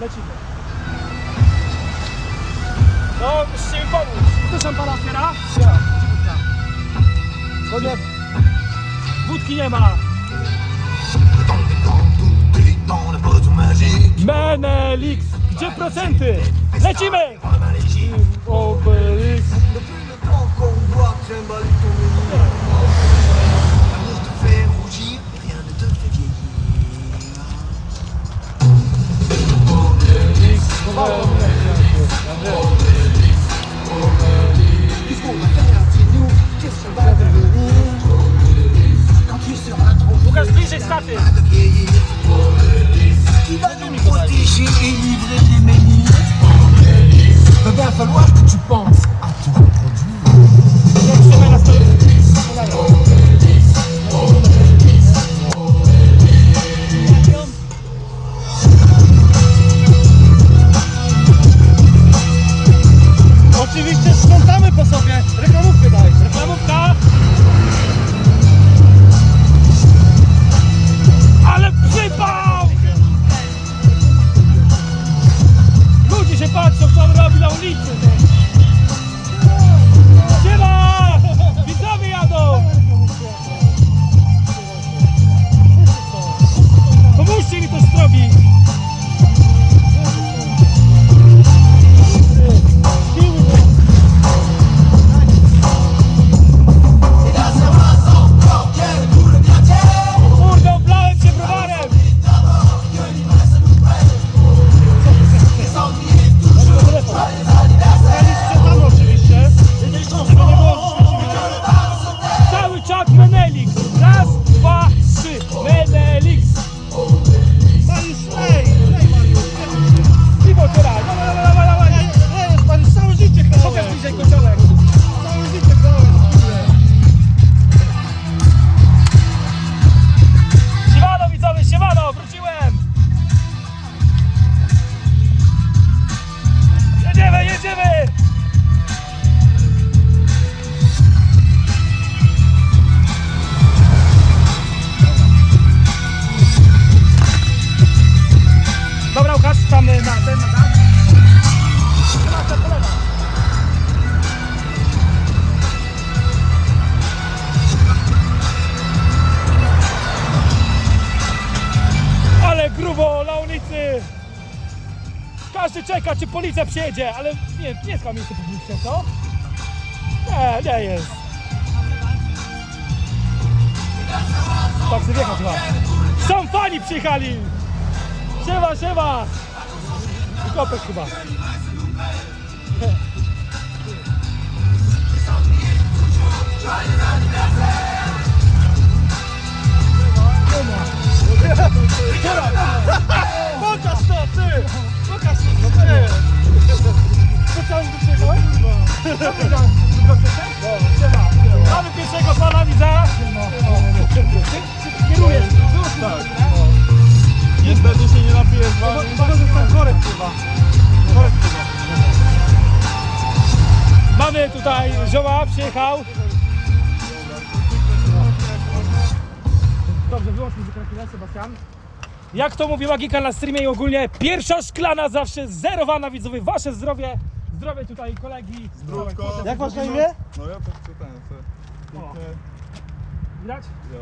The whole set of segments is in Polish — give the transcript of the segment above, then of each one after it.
Lecimy. No, musicie mi pomóc. Kto szampana otwiera? Ja. Koniec. Wódki nie ma. Menelix. Gdzie procenty? Lecimy! Obelix. Łukasz, bliżej staty. Sprzątamy po sobie. Reklamówkę Ale grubo na ulicy! Każdy czeka, czy policja przyjedzie, ale nie, nie jest chyba miejsce publiczne, co? Nie, nie jest. Tak sobie wjechać chyba. Są fani przyjechali! Siema, siema! Kopek chyba. Pokaż to, ty! Pokaż to, ty! Co cały tu przyjechałeś? Mamy pierwszego pana widza. Kierujesz. Napijesz wami. Korek. Korek. Mamy tutaj zioła, przyjechał. Dobrze, wyłącz muzykę na chwilę, Sebastian. Jak to mówi Magika na streamie i ogólnie pierwsza szklana zawsze zerowana widzowie, wasze zdrowie, zdrowie tutaj kolegi. Zdrówko. Jak masz na imię? No ja tak czytałem sobie. O. Widać? Jo,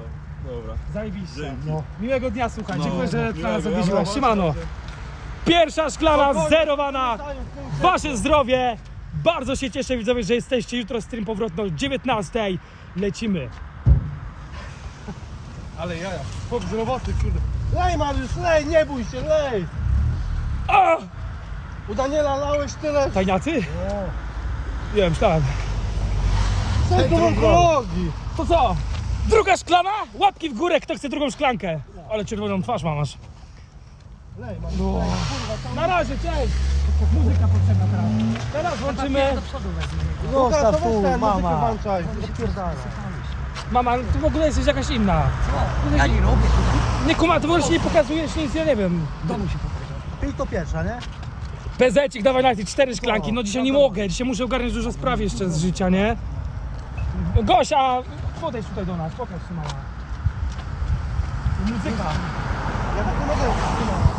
dobra. Zajebiście. No. Miłego dnia, słuchaj. No, Dziękuję, że miłego. nas Ja odwiedziłeś. wam Siemano. Pierwsza szklana zerowana. Wasze zdrowie. Bardzo się cieszę widzowie, że jesteście. Jutro stream powrotny o 19. Lecimy. Ale jaja. Chłop z roboty, kurde. Lej Mariusz, lej, nie bój się, lej! O! U Daniela lałeś tyle. Tajniacy? Nie, myślałem. Centrum onkologii. To co? Druga szklana? Łapki w górę, kto chce drugą szklankę. Ale czerwoną twarz. Lej Mariusz, No. Na razie, cześć. Muzyka potrzebna teraz. Teraz włączymy. Zostaw tu, mama. Mama, ty w ogóle jesteś jakaś inna. Ja nie robię. Nie kuma, ty w ogóle się nie pokazujesz nic, ja nie wiem. Domu się pokaże. Pij to pierwsza, nie? Bezecik, dawaj na te cztery szklanki. No dzisiaj nie mogę, dzisiaj muszę ogarnąć dużo spraw jeszcze z życia, nie? Gosia, そうでしたどうなそうかしまう。難しいか。やっぱこの子